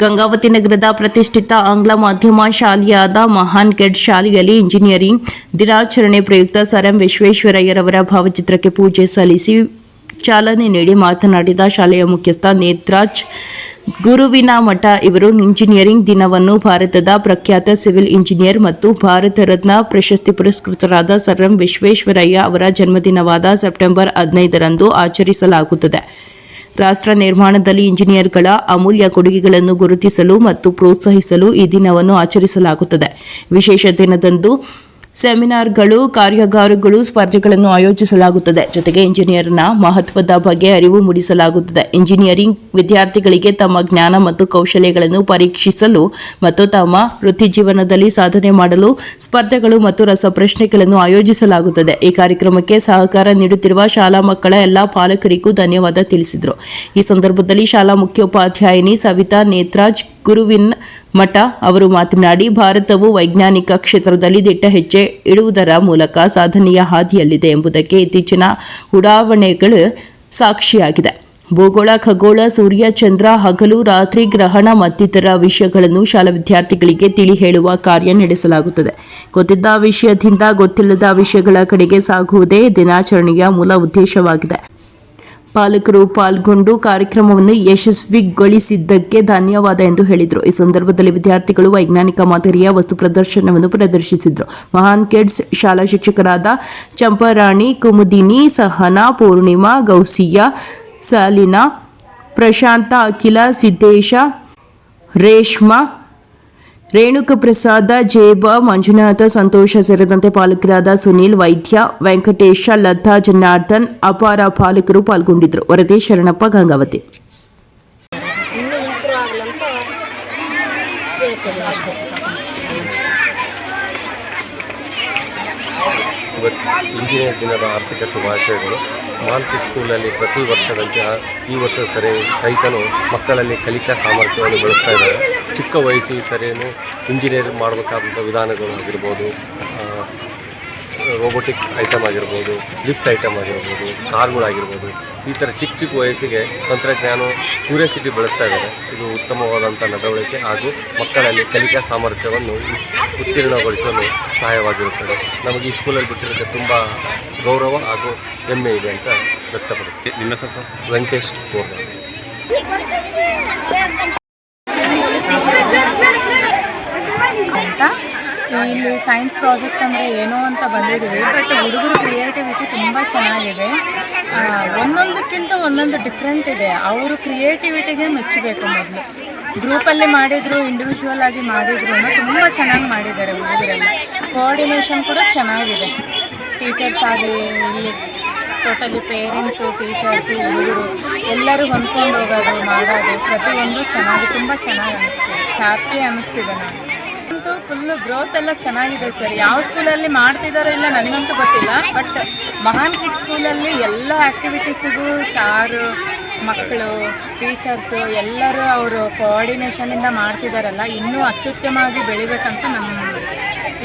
ಗಂಗಾವತಿ ನಗರದ ಪ್ರತಿಷ್ಠಿತ ಆಂಗ್ಲ ಮಾಧ್ಯಮ ಶಾಲೆಯಾದ ಮಹಾನ್ ಕೆಡ್ ಶಾಲೆಯಲ್ಲಿ ಇಂಜಿನಿಯರಿಂಗ್, ದಿನಾಚರಣೆ ಪ್ರಯುಕ್ತ ಸರ್ ಎಂ ವಿಶ್ವೇಶ್ವರಯ್ಯರವರ ಭಾವಚಿತ್ರಕ್ಕೆ ಪೂಜೆ ಸಲ್ಲಿಸಿ ಚಾಲನೆ ನೀಡಿ ಮಾತನಾಡಿದ ಶಾಲೆಯ ಮುಖ್ಯಸ್ಥ ನೇತ್ರಾಜ್, ಗುರುವಿನ ಮಠ ಇವರು ಇಂಜಿನಿಯರಿಂಗ್ ದಿನವನ್ನು ಭಾರತದ ಪ್ರಖ್ಯಾತ ಸಿವಿಲ್ ಇಂಜಿನಿಯರ್ ಮತ್ತು ಭಾರತ ರತ್ನ ಪ್ರಶಸ್ತಿ ಪುರಸ್ಕೃತರಾದ ಸರ್ ಎಂ ವಿಶ್ವೇಶ್ವರಯ್ಯ ಅವರ ಜನ್ಮದಿನವಾದ ಸೆಪ್ಟೆಂಬರ್ ಹದಿನೈದರಂದು ಆಚರಿಸಲಾಗುತ್ತದೆ. ರಾಷ್ಟ್ರ ನಿರ್ಮಾಣದಲ್ಲಿ ಇಂಜಿನಿಯರ್ಗಳ ಅಮೂಲ್ಯ ಕೊಡುಗೆಗಳನ್ನು ಗುರುತಿಸಲು ಮತ್ತು ಪ್ರೋತ್ಸಾಹಿಸಲು ಈ ದಿನವನ್ನು ಆಚರಿಸಲಾಗುತ್ತದೆ. ವಿಶೇಷ ದಿನದಂದು ಸೆಮಿನಾರ್ಗಳು, ಕಾರ್ಯಾಗಾರಗಳು, ಸ್ಪರ್ಧೆಗಳನ್ನು ಆಯೋಜಿಸಲಾಗುತ್ತದೆ. ಜೊತೆಗೆ ಇಂಜಿನಿಯರ್ನ ಮಹತ್ವದ ಬಗ್ಗೆ ಅರಿವು ಮೂಡಿಸಲಾಗುತ್ತದೆ. ಇಂಜಿನಿಯರಿಂಗ್ ವಿದ್ಯಾರ್ಥಿಗಳಿಗೆ ತಮ್ಮ ಜ್ಞಾನ ಮತ್ತು ಕೌಶಲ್ಯಗಳನ್ನು ಪರೀಕ್ಷಿಸಲು ಮತ್ತು ತಮ್ಮ ವೃತ್ತಿ ಜೀವನದಲ್ಲಿ ಸಾಧನೆ ಮಾಡಲು ಸ್ಪರ್ಧೆಗಳು ಮತ್ತು ರಸಪ್ರಶ್ನೆಗಳನ್ನು ಆಯೋಜಿಸಲಾಗುತ್ತದೆ. ಈ ಕಾರ್ಯಕ್ರಮಕ್ಕೆ ಸಹಕಾರ ನೀಡುತ್ತಿರುವ ಶಾಲಾ ಮಕ್ಕಳ ಎಲ್ಲ ಪಾಲಕರಿಗೂ ಧನ್ಯವಾದ ತಿಳಿಸಿದರು. ಈ ಸಂದರ್ಭದಲ್ಲಿ ಶಾಲಾ ಮುಖ್ಯೋಪಾಧ್ಯಾಯಿನಿ ಸವಿತಾ ನೇತ್ರಾಜ್ ಗುರುವಿನ್ ಮಠ. ಅವರು ಮಾತನಾಡಿ, ಭಾರತವು ವೈಜ್ಞಾನಿಕ ಕ್ಷೇತ್ರದಲ್ಲಿ ದಿಟ್ಟ ಹೆಜ್ಜೆ ಇಡುವುದರ ಮೂಲಕ ಸಾಧನೆಯ ಹಾದಿಯಲ್ಲಿದೆ ಎಂಬುದಕ್ಕೆ ಇತ್ತೀಚಿನ ಉಡಾವಣೆಗಳು ಸಾಕ್ಷಿಯಾಗಿದೆ. ಭೂಗೋಳ, ಖಗೋಳ, ಸೂರ್ಯ, ಚಂದ್ರ, ಹಗಲು, ರಾತ್ರಿ, ಗ್ರಹಣ ಮತ್ತಿತರ ವಿಷಯಗಳನ್ನು ಶಾಲಾ ವಿದ್ಯಾರ್ಥಿಗಳಿಗೆ ತಿಳಿ ಹೇಳುವ ಕಾರ್ಯ ನಡೆಸಲಾಗುತ್ತದೆ. ಗೊತ್ತಿದ್ದ ವಿಷಯದಿಂದ ಗೊತ್ತಿಲ್ಲದ ವಿಷಯಗಳ ಕಡೆಗೆ ಸಾಗುವುದೇ ದಿನಾಚರಣೆಯ ಮೂಲ ಉದ್ದೇಶವಾಗಿದೆ. ಪಾಲಕರು ಪಾಲ್ಗೊಂಡು ಕಾರ್ಯಕ್ರಮವನ್ನು ಯಶಸ್ವಿಗೊಳಿಸಿದ್ದಕ್ಕೆ ಧನ್ಯವಾದ ಎಂದು ಹೇಳಿದರು. ಈ ಸಂದರ್ಭದಲ್ಲಿ ವಿದ್ಯಾರ್ಥಿಗಳು ವೈಜ್ಞಾನಿಕ ಮಾದರಿಯ ವಸ್ತು ಪ್ರದರ್ಶನವನ್ನು ಪ್ರದರ್ಶಿಸಿದರು. ಮಹಾನ್ ಕಿಡ್ಸ್ ಶಾಲಾ ಶಿಕ್ಷಕರಾದ ಚಂಪಾರಾಣಿ, ಕುಮುದಿನಿ, ಸಹನಾ, ಪೂರ್ಣಿಮಾ, ಗೌಸಿಯಾ, ಸಾಲಿನಾ, ಪ್ರಶಾಂತ, ಅಖಿಲ, ಸಿದ್ದೇಶ, ರೇಷ್ಮಾ ರೇಣುಕ ಪ್ರಸಾದ ಜೇಬ ಮಂಜುನಾಥ ಸಂತೋಷ ಸೇರಿದಂತೆ ಪಾಲಕರಾದ ಸುನೀಲ್ ವೈದ್ಯ ವೆಂಕಟೇಶ ಲತಾ ಜನಾರ್ದನ್ ಅಪಾರ ಪಾಲಕರು ಪಾಲ್ಗೊಂಡಿದ್ದರು. ವರದಿ ಶರಣಪ್ಪ ಗಂಗಾವತಿ. ಇಂಜಿನಿಯರ್ ದಿನದ ಆರ್ಥಿಕ ಶುಭಾಶಯಗಳು. ಮಾಲ್ಕಿಟ್ ಸ್ಕೂಲಲ್ಲಿ ಪ್ರತಿ ವರ್ಷದಂತೆ ಈ ವರ್ಷ ಸರಿ ಸಹಿತನು ಮಕ್ಕಳಲ್ಲಿ ಕಲಿಕಾ ಸಾಮರ್ಥ್ಯವನ್ನು ಬೆಳೆಸ್ತಾ ಇದ್ದಾರೆ. ಚಿಕ್ಕ ವಯಸ್ಸಿಗೆ ಸರಿಯೂ ಇಂಜಿನಿಯರ್ ಮಾಡಬೇಕಾದಂಥ ವಿಧಾನಗಳು ಆಗಿರ್ಬೋದು ರೋಬೋಟಿಕ್ ಐಟಮ್ ಆಗಿರ್ಬೋದು ಲಿಫ್ಟ್ ಐಟಮ್ ಆಗಿರ್ಬೋದು ಕಾರ್ಗಳಾಗಿರ್ಬೋದು ಈ ಥರ ಚಿಕ್ಕ ಚಿಕ್ಕ ವಯಸ್ಸಿಗೆ ತಂತ್ರಜ್ಞಾನ ಕ್ಯೂರಿಯಾಸಿಟಿ ಬೆಳೆಸ್ತಾ ಇದ್ದಾರೆ. ಇದು ಉತ್ತಮವಾದಂಥ ನಡವಳಿಕೆ ಹಾಗೂ ಮಕ್ಕಳಲ್ಲಿ ಕಲಿಕಾ ಸಾಮರ್ಥ್ಯವನ್ನು ಉತ್ತೀರ್ಣಗೊಳಿಸಲು ಸಹಾಯವಾಗಿರುತ್ತದೆ. ನಮಗೆ ಈ ಸ್ಕೂಲಲ್ಲಿ ಬಿಟ್ಟಿರೋದಕ್ಕೆ ತುಂಬ ಗೌರವ ಹಾಗೂ ಹೆಮ್ಮೆ ಇದೆ ಅಂತ ವ್ಯಕ್ತಪಡಿಸಿ ನಿಮ್ಮ ಸರ್ ಸರ್? ವೆಂಕಟೇಶ್ ಕೋರ್ಗ ಅಂತ ಇಲ್ಲಿ ಸೈನ್ಸ್ ಪ್ರಾಜೆಕ್ಟ್ ಅಂದರೆ ಏನೋ ಅಂತ ಬಂದಿದ್ದೀವಿ. ಬಟ್ ಹುಡುಗರು ಕ್ರಿಯೇಟಿವಿಟಿ ತುಂಬ ಚೆನ್ನಾಗಿದೆ. ಒಂದೊಂದಕ್ಕಿಂತ ಒಂದೊಂದು ಡಿಫ್ರೆಂಟ್ ಇದೆ. ಅವರು ಕ್ರಿಯೇಟಿವಿಟಿಗೆ ಮೆಚ್ಚಬೇಕು ಮೊದಲು. ಗ್ರೂಪಲ್ಲಿ ಮಾಡಿದ್ರು ಇಂಡಿವಿಜುವಲ್ ಆಗಿ ಮಾಡಿದ್ರು ತುಂಬ ಚೆನ್ನಾಗಿ ಮಾಡಿದ್ದಾರೆ ಹುಡುಗರೆಲ್ಲ. ಕೋಆರ್ಡಿನೇಷನ್ ಕೂಡ ಚೆನ್ನಾಗಿದೆ. ಟೀಚರ್ಸ್ ಆಗಿ ಇಲ್ಲಿ ಟೋಟಲಿ ಪೇರೆಂಟ್ಸು ಟೀಚರ್ಸು ಹುಡುಗರು ಎಲ್ಲರೂ ಹೊಂದ್ಕೊಂಡು ಹೋಗೋದು, ಮಾಡೋದು ಪ್ರತಿಯೊಂದು ಚೆನ್ನಾಗಿ, ತುಂಬ ಚೆನ್ನಾಗಿ ಅನ್ನಿಸ್ತಿದೆ ಹ್ಯಾಪಿ ಅನ್ನಿಸ್ತಿದೆ ನಾನು ಅಂತೂ ಫುಲ್ ಗ್ರೋತ್ ಎಲ್ಲ ಚೆನ್ನಾಗಿದೆ ಸರ್ ಯಾವ ಸ್ಕೂಲಲ್ಲಿ ಮಾಡ್ತಿದ್ದಾರೋ ಇಲ್ಲ ನನಗಂತೂ ಗೊತ್ತಿಲ್ಲ ಬಟ್ ಮಹಾನ್ ಕಿಡ್ ಸ್ಕೂಲಲ್ಲಿ ಎಲ್ಲ ಆ್ಯಕ್ಟಿವಿಟೀಸಿಗೂ ಸಾರು, ಮಕ್ಕಳು ಟೀಚರ್ಸು ಎಲ್ಲರೂ ಅವರು ಕೋಆರ್ಡಿನೇಷನಿಂದ ಮಾಡ್ತಿದ್ದಾರಲ್ಲ ಇನ್ನೂ ಅತ್ಯುತ್ತಮವಾಗಿ ಬೆಳಿಬೇಕಂತ ನಮ್ಮ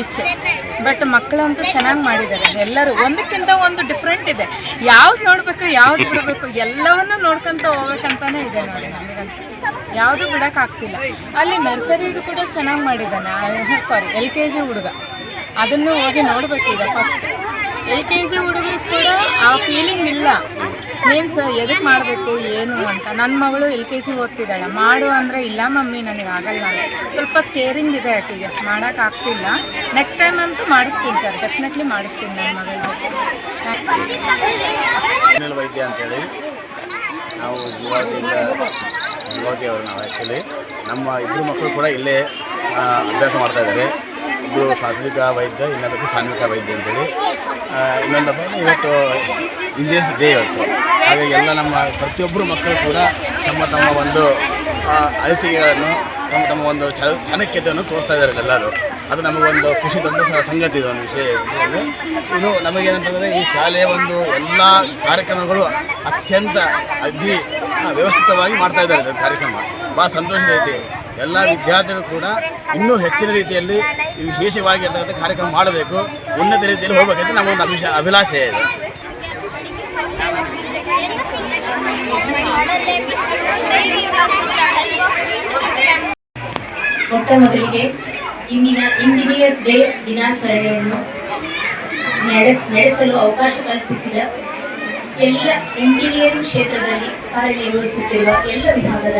ಇಚ್ಛೆ. ಬಟ್ ಮಕ್ಕಳಂತೂ ಚೆನ್ನಾಗಿ ಮಾಡಿದ್ದಾರೆ. ಎಲ್ಲರೂ ಒಂದಕ್ಕಿಂತ ಒಂದು ಡಿಫ್ರೆಂಟ್ ಇದೆ. ಯಾವ್ದು ನೋಡಬೇಕು, ಯಾವ್ದು ಬಿಡಬೇಕು, ಎಲ್ಲವನ್ನೂ ನೋಡ್ಕೊಂತ ಹೋಗ್ಬೇಕಂತಾನೆ ಇದೆ ನೋಡಿ ನನಗಂತೂ ಯಾವುದು ಬಿಡೋಕ್ಕಾಗ್ತಿಲ್ಲ. ಅಲ್ಲಿ ನರ್ಸರಿದು ಕೂಡ ಚೆನ್ನಾಗಿ ಮಾಡಿದ್ದಾನೆ. ಸಾರಿ ಎಲ್ ಕೆ ಜಿ ಹುಡುಗ. ಅದನ್ನು ಹೋಗಿ ನೋಡಬೇಕೀಗ ಫಸ್ಟ್ ಎಲ್ ಕೆ ಜಿ ಹುಡುಗರು ಕೂಡ ಆ ಫೀಲಿಂಗ್ ಇಲ್ಲ. ಮೀನ್ಸ್ ಎದಕ್ಕೆ ಮಾಡಬೇಕು, ಏನು ಅಂತ. ನನ್ನ ಮಗಳು ಎಲ್ ಕೆ ಜಿ ಓದ್ತಿದ್ದಾಳೆ. ಮಾಡು ಅಂದರೆ, ಇಲ್ಲ ಮಮ್ಮಿ, ನನಗೆ ಆಗಲ್ಲ ಸ್ವಲ್ಪ ಸ್ಕೇರಿಂಗ್ ಇದೆ ಆಕೆಗೆ. ಮಾಡೋಕ್ಕಾಗ್ತಿಲ್ಲ ನೆಕ್ಸ್ಟ್ ಟೈಮ್ ಅಂತೂ ಮಾಡಿಸ್ತೀನಿ ಸರ್ ಡೆಫಿನೆಟ್ಲಿ ಮಾಡಿಸ್ತೀನಿ ನನ್ನ ಮಗಳ ಸುನಿಲ್ ವೈದ್ಯ ಅಂತೇಳಿ. ನಾವು ಯುವತಿಯಿಂದ ಯುವತಿ ಅವರು ನಾವು ಆ್ಯಕ್ಚುಲಿ ನಮ್ಮ ಇಬ್ಬರು ಮಕ್ಕಳು ಕೂಡ ಇಲ್ಲೇ ಅಭ್ಯಾಸ ಮಾಡ್ತಾ ಇದ್ದಾರೆ. ಇಬ್ಬರು ಸಾತ್ವಿಕ ವೈದ್ಯ ಇನ್ನೊಬ್ಬರು ಸಾನ್ವಿಕ ವೈದ್ಯ ಅಂತೇಳಿ. ಇನ್ನೊಂದು ಇನ್ನೊಂದೊಬ್ಬ ಇವತ್ತು ಇಂಜಿನಿಯರ್ಸ್ ಡೇ ಇವತ್ತು. ಹಾಗಾಗಿ ಎಲ್ಲ ನಮ್ಮ ಪ್ರತಿಯೊಬ್ಬರು ಮಕ್ಕಳು ಕೂಡ ತಮ್ಮ ತಮ್ಮ ಒಂದು ಅನಿಸಿಕೆಗಳನ್ನು ತಮ್ಮ ತಮ್ಮ ಒಂದು ಚಾಣಕ್ಯತೆಯನ್ನು ತೋರಿಸ್ತಾ ಇದ್ದಾರೆ ಎಲ್ಲರೂ. ಅದು ನಮಗೊಂದು ಖುಷಿ ತಂದ ಸಂಗತಿ ಇದೆ ಒಂದು ವಿಷಯ. ಇದು. ಇದು ನಮಗೇನಂತಂದರೆ ಈ ಶಾಲೆಯ ಒಂದು ಎಲ್ಲ ಕಾರ್ಯಕ್ರಮಗಳು ಅತ್ಯಂತ ಅಗ್ನಿ ವ್ಯವಸ್ಥಿತವಾಗಿ ಮಾಡ್ತಾ ಇದ್ದಾರೆ ಇದು ಕಾರ್ಯಕ್ರಮ. ಭಾಳ ಸಂತೋಷ ಐತಿ ಎಲ್ಲ ವಿದ್ಯಾರ್ಥಿಗಳು ಕೂಡ ಇನ್ನೂ ಹೆಚ್ಚಿನ ರೀತಿಯಲ್ಲಿ ವಿಶೇಷವಾಗಿ ಇರ್ತಕ್ಕಂಥ ಕಾರ್ಯಕ್ರಮ ಮಾಡಬೇಕು. ಉನ್ನತ ರೀತಿಯಲ್ಲಿ ಹೋಗಬೇಕಂತ ನಮ್ಮ ಒಂದು ಅಭಿಷ ಅಭಿಲಾಷೆ ಇದೆ. ಮಾಡಲೇ ಬಿಸಿ ಮೊಟ್ಟ ಮೊದಲಿಗೆ ಇಂದಿನ ಇಂಜಿನಿಯರ್ಸ್ ಡೇ ದಿನಾಚರಣೆಯನ್ನು ನಡೆ ನಡೆಸಲು ಅವಕಾಶ ಕಲ್ಪಿಸಿದ ಎಲ್ಲ ಇಂಜಿನಿಯರಿಂಗ್ ಕ್ಷೇತ್ರದಲ್ಲಿ ಕಾರ್ಯನಿರ್ವಹಿಸುತ್ತಿರುವ ಎಲ್ಲ ವಿಭಾಗದ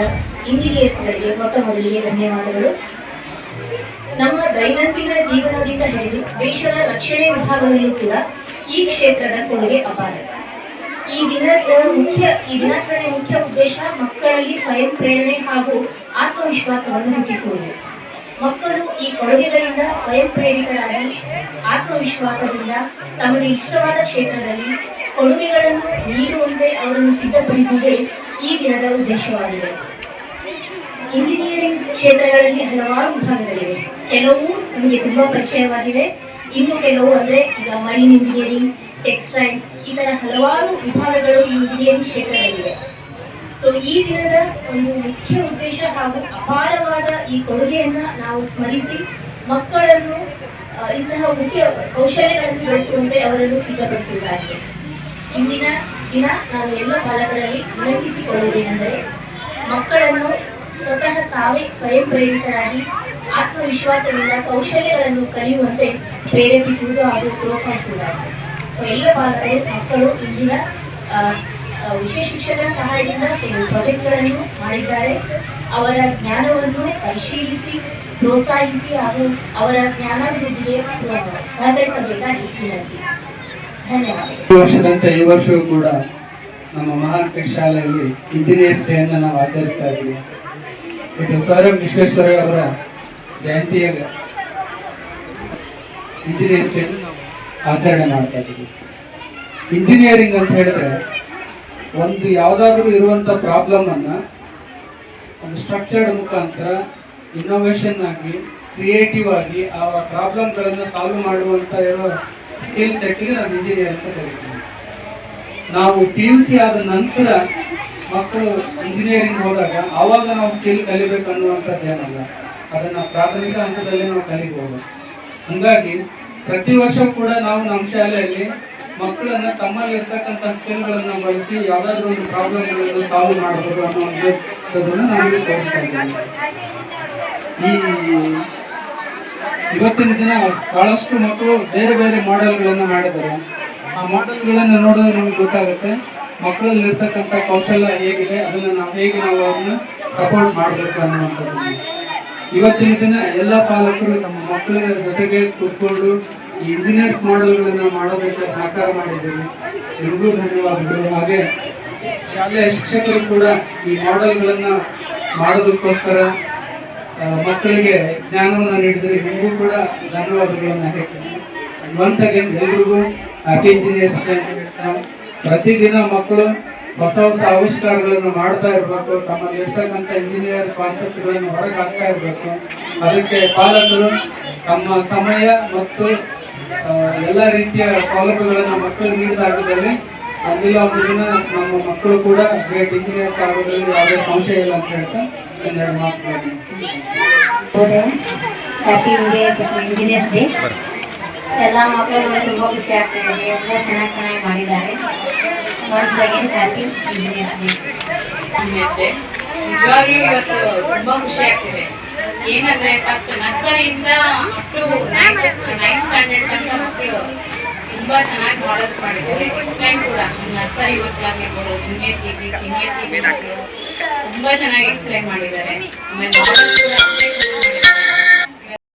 ಇಂಜಿನಿಯರ್ಸ್ಗಳಿಗೆ ಮೊಟ್ಟ ಮೊದಲಿಗೆ ಧನ್ಯವಾದಗಳು. ನಮ್ಮ ದೈನಂದಿನ ಜೀವನದಿಂದ ಹಿಡಿದು ದೇಶದ ರಕ್ಷಣೆ ವಿಭಾಗದಲ್ಲೂ ಕೂಡ ಈ ಕ್ಷೇತ್ರದ ಕೊಡುಗೆ ಅಪಾರ. ಈ ದಿನದ ಮುಖ್ಯ, ಈ ದಿನಾಚರಣೆ ಮುಖ್ಯ ಉದ್ದೇಶ ಮಕ್ಕಳಲ್ಲಿ ಸ್ವಯಂ ಪ್ರೇರಣೆ ಹಾಗೂ ಆತ್ಮವಿಶ್ವಾಸವನ್ನು ಹುಟ್ಟಿಸುವುದು. ಮಕ್ಕಳು ಈ ಕೊಡುಗೆಗಳಿಂದ ಸ್ವಯಂ ಪ್ರೇರಿತರಾಗಿ ಆತ್ಮವಿಶ್ವಾಸದಿಂದ ತಮಗೆ ಇಷ್ಟವಾದ ಕ್ಷೇತ್ರದಲ್ಲಿ ಕೊಡುಗೆಗಳನ್ನು ನೀಡುವಂತೆ ಅವರನ್ನು ಸಿದ್ಧಪಡಿಸುವುದೇ ಈ ದಿನದ ಉದ್ದೇಶವಾಗಿದೆ. ಇಂಜಿನಿಯರಿಂಗ್ ಕ್ಷೇತ್ರಗಳಲ್ಲಿ ಹಲವಾರು ವಿಭಾಗಗಳಿವೆ. ಕೆಲವು ನಮಗೆ ತುಂಬಾ ಪರಿಚಯವಾಗಿದೆ ಇನ್ನು ಕೆಲವು ಅಂದ್ರೆ ಈಗ ಮರೀನ್ ಇಂಜಿನಿಯರಿಂಗ್, ಟೆಕ್ಸ್ಟೈಲ್ ಈ ತರ ಹಲವಾರು ವಿಭಾಗಗಳು ಈ ಇಂಜಿನಿಯರಿಂಗ್ ಕ್ಷೇತ್ರದಲ್ಲಿವೆ. ಸೊ ಈ ದಿನದ ಒಂದು ಮುಖ್ಯ ಉದ್ದೇಶ ಹಾಗೂ ಅಪಾರವಾದ ಈ ಕೊಡುಗೆಯನ್ನು ನಾವು ಸ್ಮರಿಸಿ ಮಕ್ಕಳನ್ನು ಇಂತಹ ಮುಖ್ಯ ಕೌಶಲ್ಯಗಳನ್ನು ಬೆಳೆಸುವಂತೆ ಅವರನ್ನು ಸಿದ್ಧಪಡಿಸುವುದಾಗಿದೆ ಇಂದಿನ ದಿನ ನಾನು ಎಲ್ಲ ಪಾಲಕರಲ್ಲಿ ವಿನಂತಿಸಿಕೊಳ್ಳುವುದೇನೆಂದರೆ ಮಕ್ಕಳನ್ನು ಸ್ವತಃ ತಾವೇ ಸ್ವಯಂ ಪ್ರೇರಿತರಾಗಿ ಆತ್ಮವಿಶ್ವಾಸದಿಂದ ಕೌಶಲ್ಯಗಳನ್ನು ಕಲಿಯುವಂತೆ ಪ್ರೇರೇಪಿಸುವುದು ಹಾಗೂ ಪ್ರೋತ್ಸಾಹಿಸುವುದಾಗಿದೆ. ಎಲ್ಲ ಪಾಲಕರು ಮಕ್ಕಳು ಇಂದಿನ ವಿಶೇಷ ಶಿಕ್ಷಕರ ಸಹಾಯದಿಂದ ಕೆಲವು ಪ್ರಾಜೆಕ್ಟ್ಗಳನ್ನು ಮಾಡಿದ್ದಾರೆ. ಅವರ ಜ್ಞಾನವನ್ನು ಪರಿಶೀಲಿಸಿ, ಪ್ರೋತ್ಸಾಹಿಸಿ ಹಾಗೂ ಅವರ ಜ್ಞಾನಾಭಿವೃದ್ಧಿಗೆ ಸಹಕರಿಸಬೇಕಾಗಿ ವಿನಂತಿ. ಈ ವರ್ಷದಂತೆ ಈ ವರ್ಷವೂ ಕೂಡ ನಮ್ಮ ಮಹಾನ್ ಶಾಲೆಯಲ್ಲಿ ಇಂಜಿನಿಯರ್ಸ್ ಡೇ ಅನ್ನು ನಾವು ಆಚರಿಸ್ತಾ ಇದ್ದೀವಿ. ಇದು ಸರ್ ಎಂ ವಿಶ್ವೇಶ್ವರಯ್ಯ ಅವರ ಜಯಂತಿಯ ಇಂಜಿನಿಯರ್ಸ್ ಡೇ ಆಚರಣೆ ಮಾಡ್ತಾ ಇದ್ದೀವಿ. ಇಂಜಿನಿಯರಿಂಗ್ ಅಂತ ಹೇಳಿದ್ರೆ ಒಂದು ಯಾವುದಾದ್ರೂ ಇರುವಂಥ ಪ್ರಾಬ್ಲಮ್ ಅನ್ನ ಒಂದು ಸ್ಟ್ರಕ್ಚರ್ಡ್ ಮುಖಾಂತರ ಇನ್ನೋವೇಷನ್ ಆಗಿ ಕ್ರಿಯೇಟಿವ್ ಆಗಿ ಆ ಪ್ರಾಬ್ಲಮ್ಗಳನ್ನು ಸಾಲ್ವ್ ಮಾಡುವಂಥ ಇರೋ ಸ್ಕಿಲ್ ಸೆಟ್ಗೆ ನಾವು ಇಂಜಿನಿಯರ್ ಅಂತ ಕರಿತೀವಿ. ನಾವು ಪಿ ಯು ಸಿ ಆದ ನಂತರ ಮಕ್ಕಳು ಇಂಜಿನಿಯರಿಂಗ್ ಹೋದಾಗ ಆವಾಗ ನಾವು ಸ್ಕಿಲ್ ಕಲಿಬೇಕು ಅನ್ನುವಂಥದ್ದು ಏನಲ್ಲ, ಅದನ್ನು ಪ್ರಾಥಮಿಕ ಹಂತದಲ್ಲಿ ನಾವು ಕಲಿಬಹುದು ಹಂಗಾಗಿ ಪ್ರತಿ ವರ್ಷ ಕೂಡ ನಾವು ನಮ್ಮ ಶಾಲೆಯಲ್ಲಿ ಮಕ್ಕಳನ್ನು ತಮ್ಮಲ್ಲಿ ಇರ್ತಕ್ಕಂಥ ಸ್ಕಿಲ್ಗಳನ್ನು ಬಳಸಿ ಯಾವುದಾದ್ರೂ ಒಂದು ಪ್ರಾಬ್ಲಮ್ಗಳನ್ನು ಸಾಲ್ವ್ ಮಾಡಬಹುದು ಒಂದು ನಾವು ತೋರಿಸ್ತಾ ಇದ್ದೀವಿ. ಈ ಇವತ್ತಿನ ದಿನ ಬಹಳಷ್ಟು ಮಕ್ಕಳು ಬೇರೆ ಬೇರೆ ಮಾಡೆಲ್ಗಳನ್ನು ಮಾಡಿದ್ದಾರೆ. ಆ ಮಾಡೆಲ್ಗಳನ್ನು ನೋಡಿದ್ರೆ ನಮ್ಗೆ ಗೊತ್ತಾಗುತ್ತೆ, ಮಕ್ಕಳಲ್ಲಿ ಇರ್ತಕ್ಕಂಥ ಕೌಶಲ್ಯ ಹೇಗಿದೆ, ಅದನ್ನು ನಾವು ಹೇಗೆ ನಾವು ಅವ್ರನ್ನ ಸಪೋರ್ಟ್ ಮಾಡಬೇಕು ಅನ್ನುವಂಥದ್ದು. ಇವತ್ತಿನ ದಿನ ಎಲ್ಲ ಪಾಲಕರು ತಮ್ಮ ಮಕ್ಕಳ ಜೊತೆಗೆ ಕೂತ್ಕೊಂಡು ಈ ಇಂಜಿನಿಯರ್ಸ್ ಮಾಡೆಲ್ಗಳನ್ನು ಮಾಡೋದಕ್ಕೆ ಸಹಕಾರ ಮಾಡಿದ್ದೀವಿ ನಿಮಗೂ ಧನ್ಯವಾದಗಳು ಹಾಗೆ ಶಾಲೆಯ ಶಿಕ್ಷಕರು ಕೂಡ ಈ ಮಾಡೆಲ್ಗಳನ್ನು ಮಾಡೋದಕ್ಕೋಸ್ಕರ ಮಕ್ಕಳಿಗೆ ಜ್ಞಾನವನ್ನು ನೀಡಿದರೆ ನಿಮಗೂ ಕೂಡ ಧನ್ಯವಾದಗಳನ್ನು ಹೇಳ್ತೀನಿ. ಒನ್ಸ್ ಅಗೇನ್ ಎಲ್ರಿಗೂ ಹ್ಯಾಪಿ ಇಂಜಿನಿಯರ್ಸ್ ಪ್ರತಿದಿನ ಮಕ್ಕಳು ಹೊಸ ಹೊಸ ಆವಿಷ್ಕಾರಗಳನ್ನು ಮಾಡ್ತಾ ಇರಬೇಕು. ತಮ್ಮಲ್ಲಿ ಇರ್ತಕ್ಕಂಥ ಇಂಜಿನಿಯರ್ ಕಾನ್ಸೆಪ್ಟ್ಗಳನ್ನು ಹೊರಗೆ ಹಾಕ್ತಾ ಇರಬೇಕು. ಅದಕ್ಕೆ ಪಾಲಕರು ತಮ್ಮ ಸಮಯ ಮತ್ತು ಎಲ್ಲ ರೀತಿಯ ಸೌಲಭ್ಯಗಳನ್ನು ಮಕ್ಕಳು ನೀಡಿದಾಗಿದ್ದಲ್ಲಿ ಒಂದಿಲ್ಲ ಒಂದು ದಿನ ನಮ್ಮ ಮಕ್ಕಳು ಕೂಡ ಗ್ರೇಟ್ ಇಂಜಿನಿಯರ್ಸ್ ಆಗೋದ್ರಲ್ಲಿ ಯಾವುದೇ ಸಂಶಯ ಇಲ್ಲ ಅಂತ ಹೇಳ್ತಾ ಒಂದೆರಡು ಮಾತುಗಳನ್ನು ಹ್ಯಾಪಿ ಇಂಜಿನಿಯರ್ಸ್ ಡೇ ಎಲ್ಲ ಮಕ್ಕಳು ತುಂಬ ಖುಷಿ ಆಗ್ತಾ ಇದೆ. ಎಲ್ಲ ಚೆನ್ನಾಗಿ ಚೆನ್ನಾಗಿ ಮಾಡಿದ್ದಾರೆ. Once again happy engineers day ನಿಜವಾಗ್ಲೂ ಇವತ್ತು ತುಂಬಾ ಖುಷಿ ಆಗ್ತಿದೆ. ಏನಂದ್ರೆ ಫಸ್ಟ್ ನರ್ಸರಿಯಿಂದ ಅಪ್ ಟು ನೈನ್ತ್ ಸ್ಟ್ಯಾಂಡರ್ಡ್ ತನಕ ಮಕ್ಕಳು ತುಂಬಾ ಚೆನ್ನಾಗಿ ಮಾಡಲ್ಸ್ ಮಾಡಿದ್ದೀವಿ ಎಕ್ಸ್ಪ್ಲೈನ್ ಕೂಡ nursery ಮಕ್ಕಳಾಗಿರ್ಬೋದು junior K G senior K G ತುಂಬಾ ಚೆನ್ನಾಗಿ ಎಕ್ಸ್ಪ್ಲೈನ್ ಮಾಡಿದ್ದಾರೆ. ಆಮೇಲೆ models